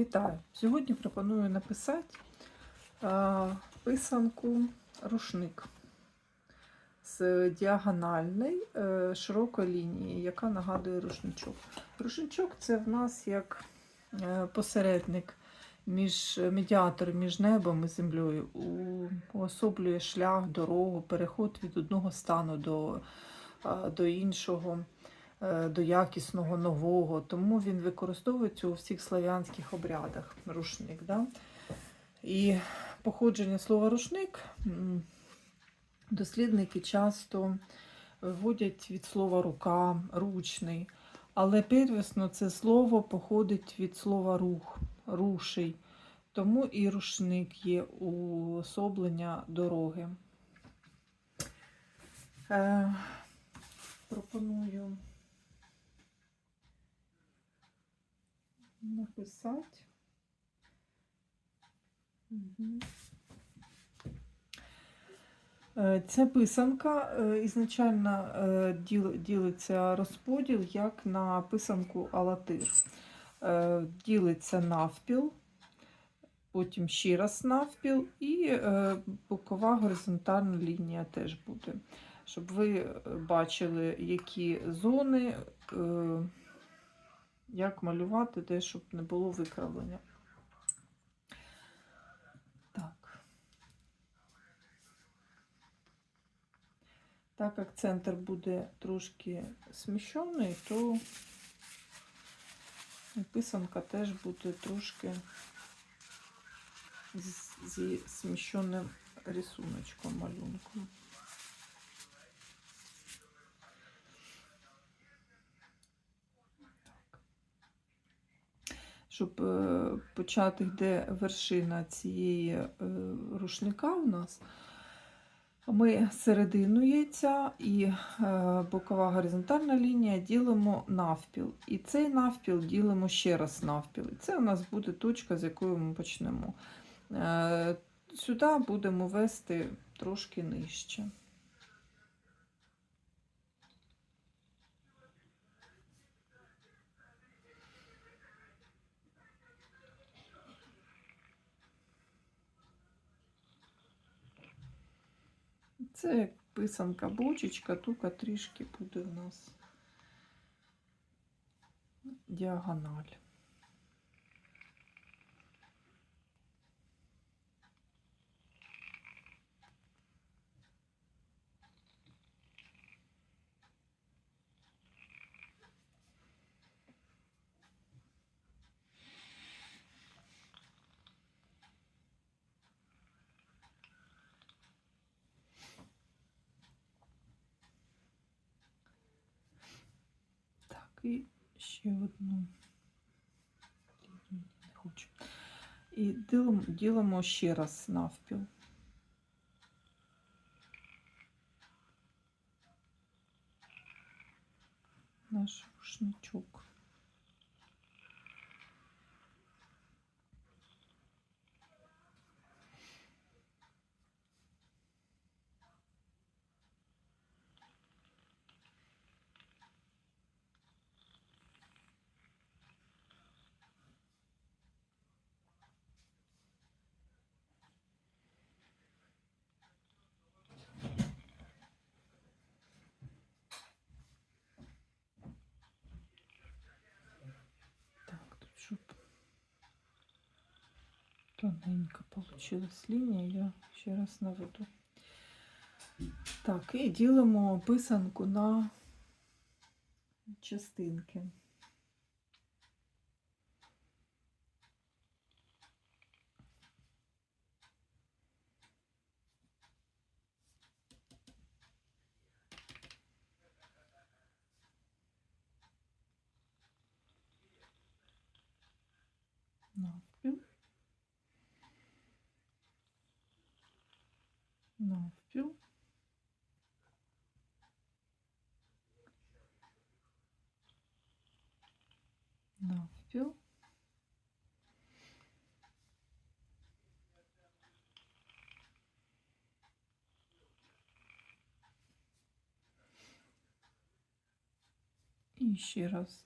Вітаю! Сьогодні пропоную написати е, писанку рушник з діагональної е, широкої лінії, яка нагадує рушничок. Рушничок це в нас як е, посередник між медіатор між небом і землею, уособлює шлях, дорогу, переход від одного стану до, е, до іншого е, до якісного нового, тому він використовується у всіх славянських обрядах рушник. Да? І походження слова рушник дослідники часто виводять від слова рука, ручний. Але первісно це слово походить від слова рух, руший. Тому і рушник є уособлення дороги. Е, пропоную написати. Е, Ця писанка е, ізначально е, ділиться розподіл як на писанку алатир. Ділиться навпіл, потім ще раз навпіл, і бокова горизонтальна лінія теж буде. Щоб ви бачили, які зони, як малювати, де, щоб не було викравлення. Так. Так як центр буде трошки сміщений, то писанка теж буде трошки зі сміщеним рисуночком, малюнком. Щоб е, почати, де вершина цієї е, рушника у нас, ми середину яйця і е, бокова горизонтальна лінія ділимо навпіл. І цей навпіл ділимо ще раз навпіл. І це у нас буде точка, з якої ми почнемо. Сюди будемо вести трошки нижче. Це як писанка бочечка, тука трішки буде у нас діагональ. і ще одну. Ні, Не хочу. І ділимо, ділимо ще раз навпіл. Наш рушничок. Тоненько получилась лінія, я ще раз наведу. Так, і ділимо писанку на частинки. Все. І ще раз.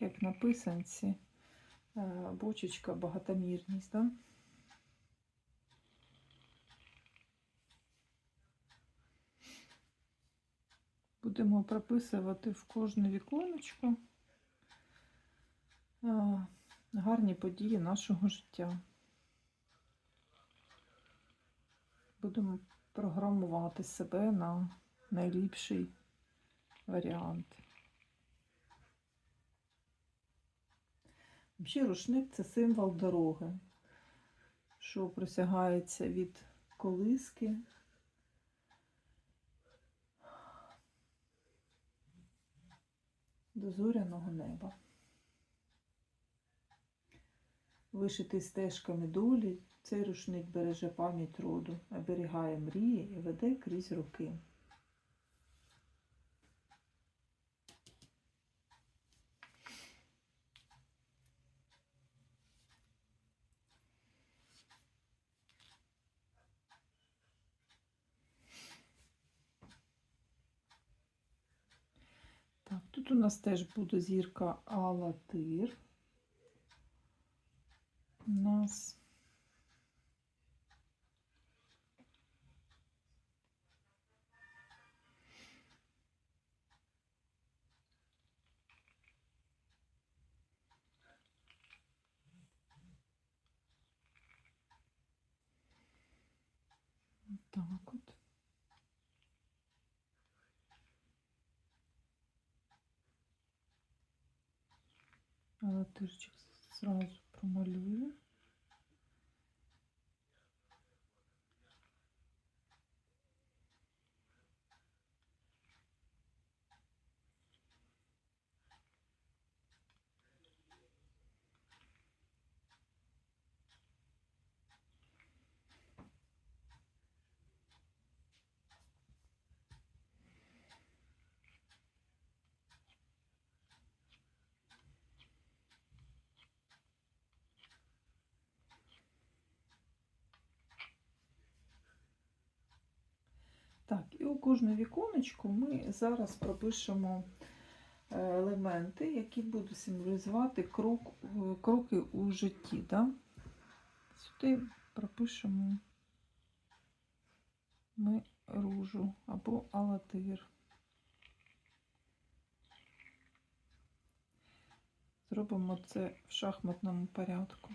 Як написанці е, бочечка багатомірність, так? Да? Будемо прописувати в кожне віконечко е, гарні події нашого життя. Будемо програмувати себе на найліпший варіант. Взагалі рушник це символ дороги, що просягається від колиски до зоряного неба. Вишитий стежками долі, цей рушник береже пам'ять роду, оберігає мрії і веде крізь роки. Так, тут у нас теж буде зірка Алатир. У нас так от. Алатирчик сразу промалюю. Так, і у кожне віконечко ми зараз пропишемо е, елементи, які будуть символізувати крок, е, кроки у житті. Да? Сюди пропишемо ми ружу або алатир. Зробимо це в шахматному порядку.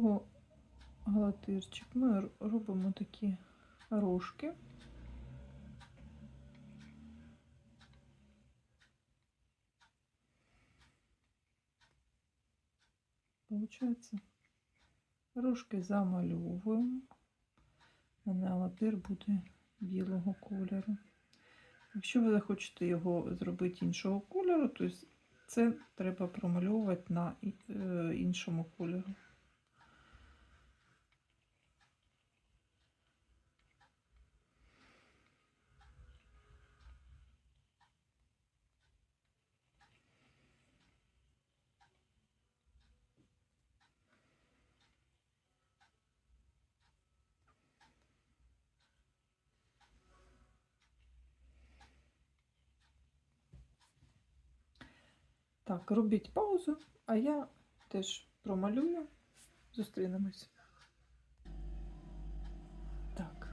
Його галатирчик ми робимо такі рожки. Получається, рожки замальовуємо, а на галатир буде білого кольору. Якщо ви захочете його зробити іншого кольору, то це треба промальовувати на е, іншому кольору. Так, робіть паузу, а я теж промалюю. Зустрінемось. Так,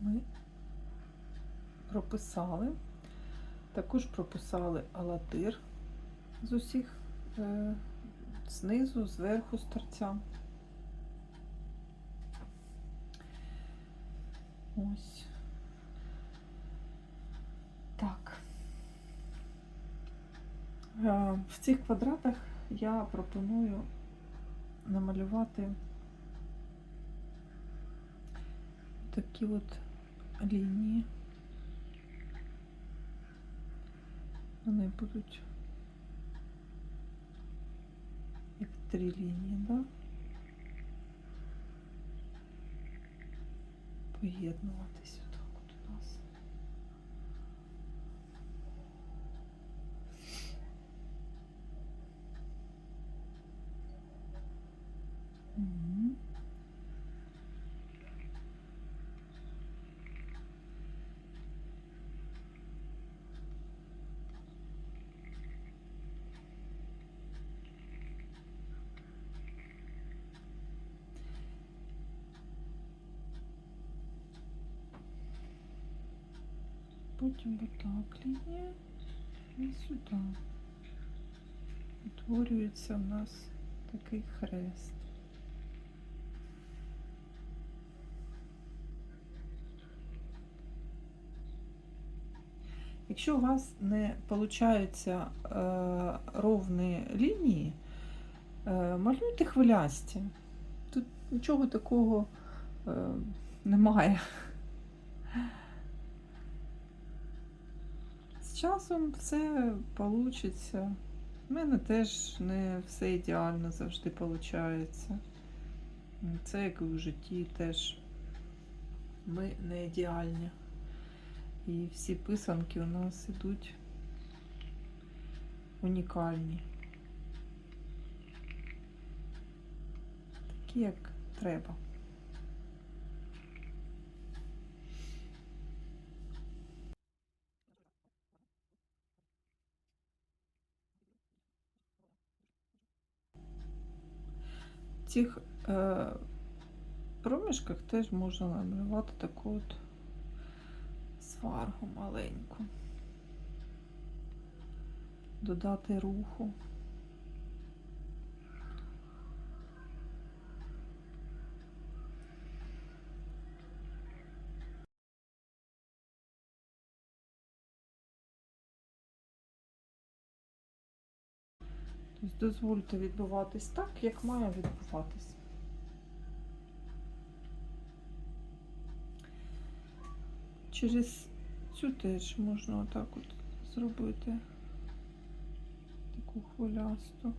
ми прописали. Також прописали алатир з усіх е, знизу, зверху, з торця. Ось. Так. Е, в цих квадратах я пропоную намалювати такі от лінії. Вони будуть як три лінії, да? поєднуватися. Потім отак лінія і сюди. Утворюється в нас такий хрест. Якщо у вас не виходить е, ровні лінії, е, малюйте хвилясті. Тут нічого такого е, немає. З часом все вийде. У мене теж не все ідеально завжди виходить. Це як і в житті теж ми не ідеальні. І всі писанки у нас ідуть унікальні. Такі, як треба. Цих е, проміжках теж можна намалювати таку от сваргу маленьку. Додати руху. Дозвольте відбуватись так, як має відбуватись. Через цю теж можна отак от зробити таку хвилясту.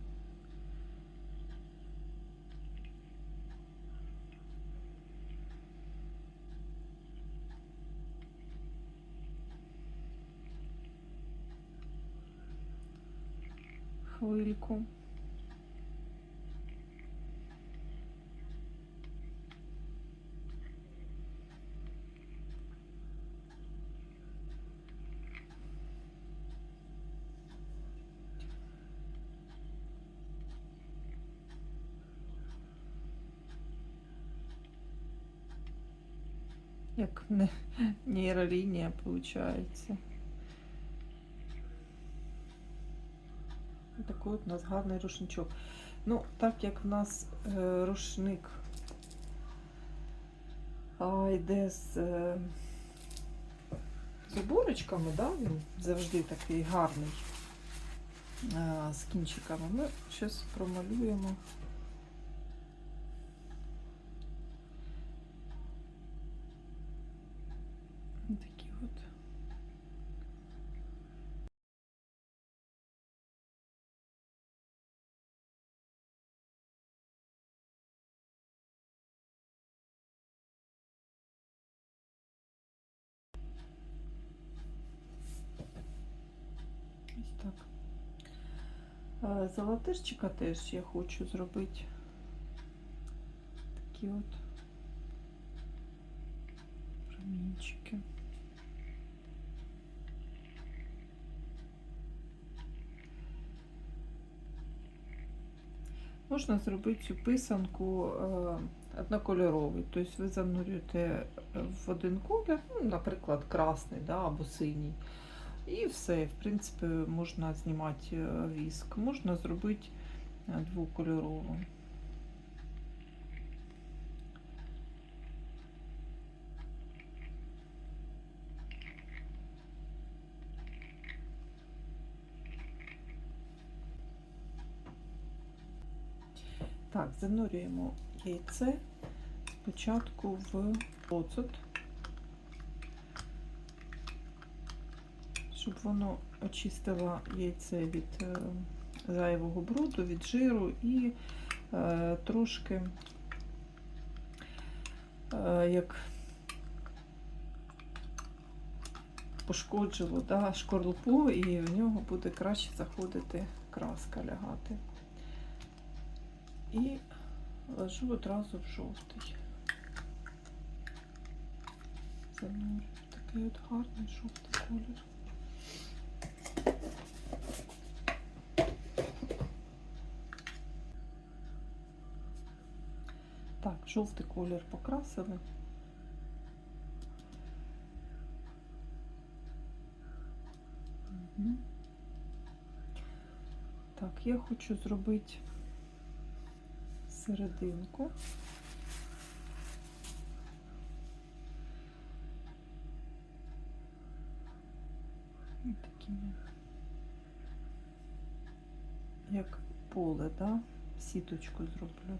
Хвильку. Як не, нейролінія виходить. Такий от у нас гарний рушничок. Ну, так як в нас е, рушник а, йде з, е, з оборочками, да? він завжди такий гарний е, з кінчиками, ми зараз промалюємо. Такі от. Ось так. Е, Золотишчика теж я хочу зробити такі от промінчики. Можна зробити цю писанку е, однокольоровою. Тобто ви занурюєте в один колір, ну, наприклад, красний да, або синій. І все, в принципі, можна знімати е, віск. Можна зробити е, двокольорову. Так, занурюємо яйце спочатку в оцет, щоб воно очистило яйце від е, зайвого бруду, від жиру і е, трошки, е, як пошкоджувало да, шкорлупу, і в нього буде краще заходити краска лягати. І ложу одразу в жовтий. Занурю. Такий от гарний жовтий колір. Так, жовтий колір покрасили. Так, я хочу зробити серединку. І Такими, як поле, да? Сіточку зроблю.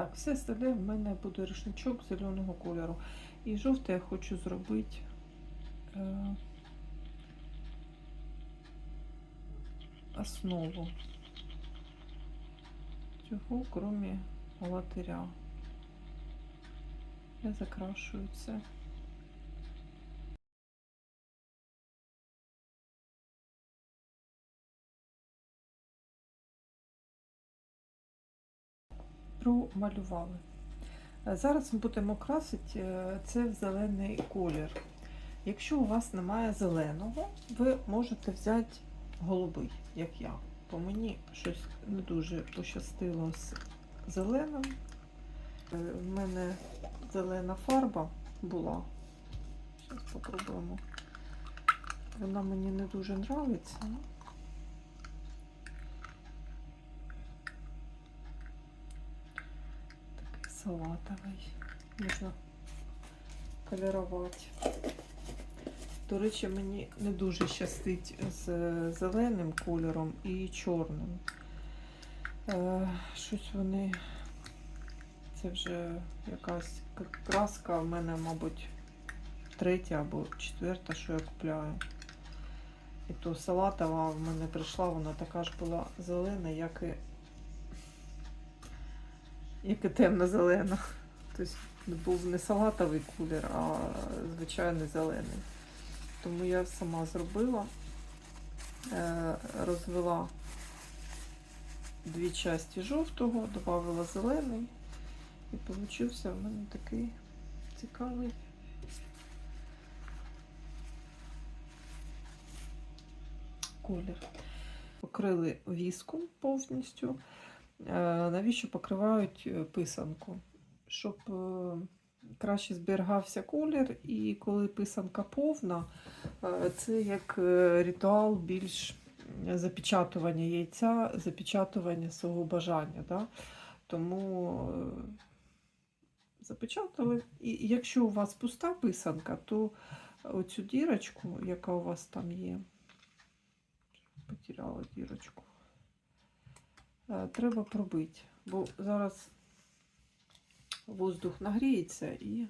Так, все остальне в мене буде рушничок зеленого кольору. І жовте я хочу зробити е, основу. Цього, крім латиря. Я закрашую це. Промалювали. Е, Зараз ми будемо красити е, це в зелений колір. Якщо у вас немає зеленого, ви можете взяти голубий, як я. Бо мені щось не дуже пощастило з зеленим. Е, В мене зелена фарба була. Зараз спробуємо. Вона мені не дуже подобається. Салатовий. Можна колірувати. До речі, мені не дуже щастить з зеленим кольором і чорним. Е, щось вони. Це вже якась краска в мене, мабуть, третя або четверта, що я купляю. І то салатова в мене прийшла, вона така ж була зелена, як і, як і темно-зелена. Тобто був не салатовий колір, а звичайний зелений. Тому я сама зробила, е, розвела дві часті жовтого, додала зелений. І получився в мене такий цікавий. Колір. Покрили віском повністю. Е, Навіщо покривають е, писанку? Щоб е, краще зберігався колір, і коли писанка повна, це як ритуал більш запечатування яйця, запечатування свого бажання. Да? Тому запечатали. І якщо у вас пуста писанка, то оцю дірочку, яка у вас там є, потеряла дірочку, треба пробити. Бо зараз воздух нагріється і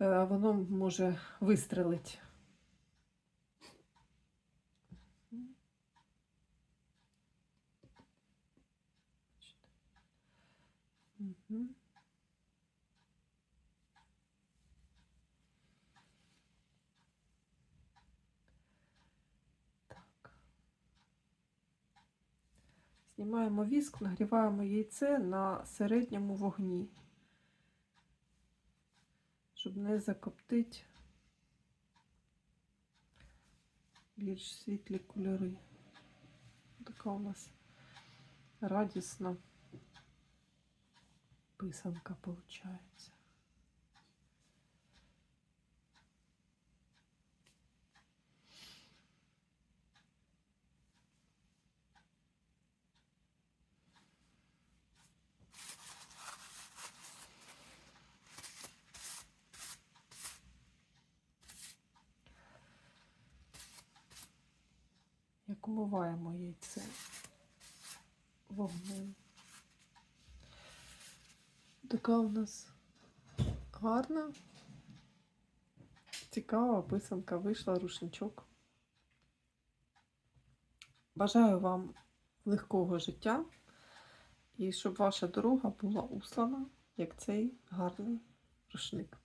е, воно може вистрелити. Мгм. Так. Знімаємо віск, нагріваємо яйце на середньому вогні, щоб не закоптити більш світлі кольори. Така у нас радісна писанка виходить. Як умиваємо яйце вогнем. Така у нас гарна, цікава писанка вийшла, рушничок. Бажаю вам легкого життя і щоб ваша дорога була услана, як цей гарний рушник.